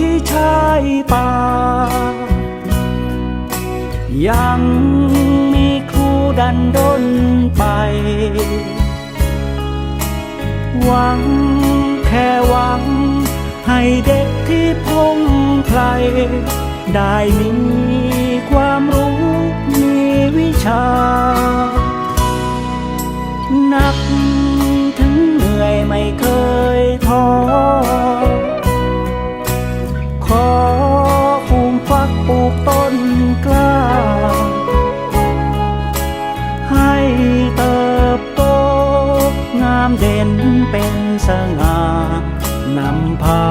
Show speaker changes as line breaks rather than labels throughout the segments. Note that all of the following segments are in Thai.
ายป่า ยังมีครูดันดนไป หวังแค่หวัง ให้เด็กที่พงไพรได้มีความรู้มีวิชา นักามเด่นเป็นสง่านำพา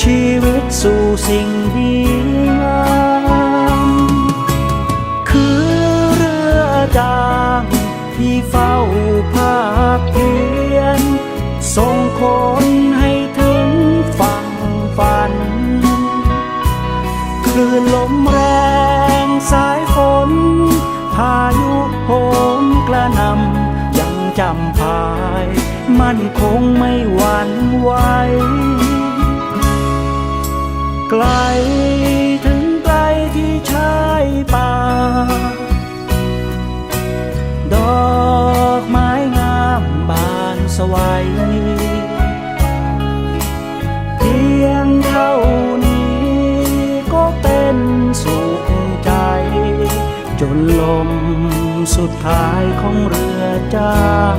ชีวิตสู่สิ่งดี มันคงไม่หวั่นไหวไกลถึงไกลที่ชายป่า ดอกไม้งามบานสวัยเพียงเท่านี้ก็เป็นสุขใจ จนลมสุดท้ายของเรือจ้าง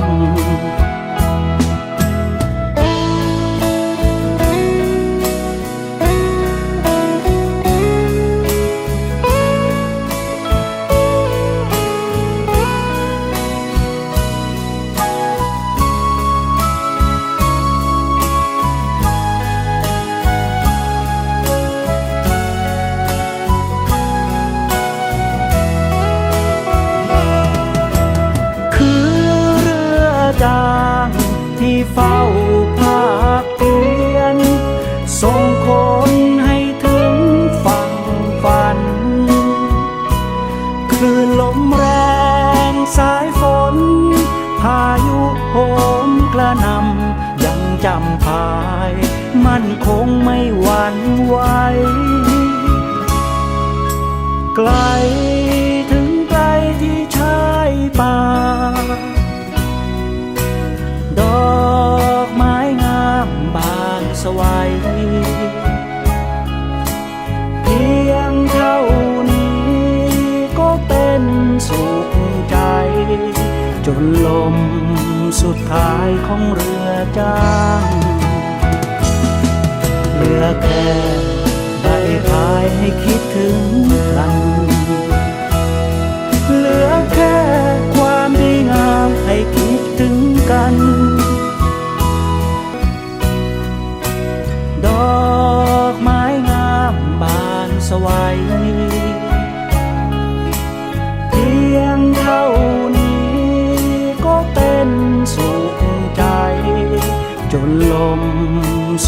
เฝ้าภาคเพียนส่งคนให้ถึงฝั่งฝัน คลื่นลมแรงสายฝน พายุโหมกระนำยังจำพาย มันคงไม่หวั่นไหวไกล นลมสุดท้ายของเรือจ้างเหลือแค่ใบพายให้คิดถึงกัน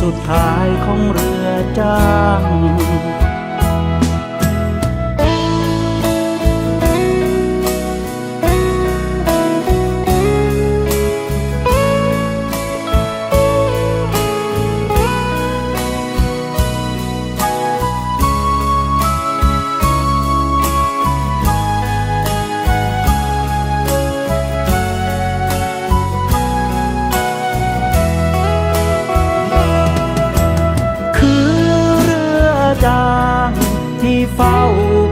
สุดท้ายของเรือจ้าง เฝ้า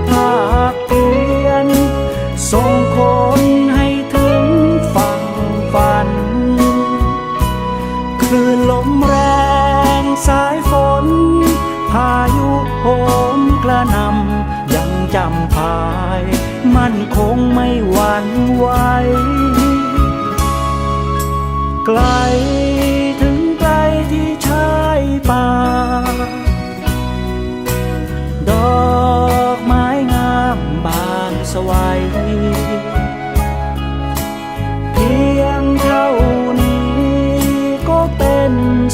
ภาคเพียนส่งคนให้ถึงฝั่งฝัน คลื่นลมแรงสายฝน พายุโหมกระนำยังจำพาย มันคงไม่หวั่นไหวไกล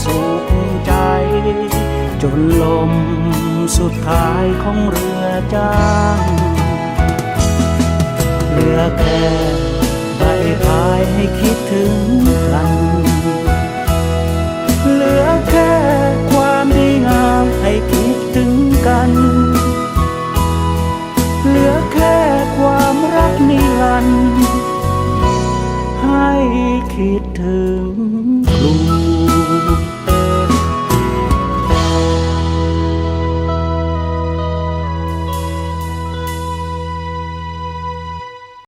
สุขใจ จนลมสุดท้ายของเรือจ้างเรือแ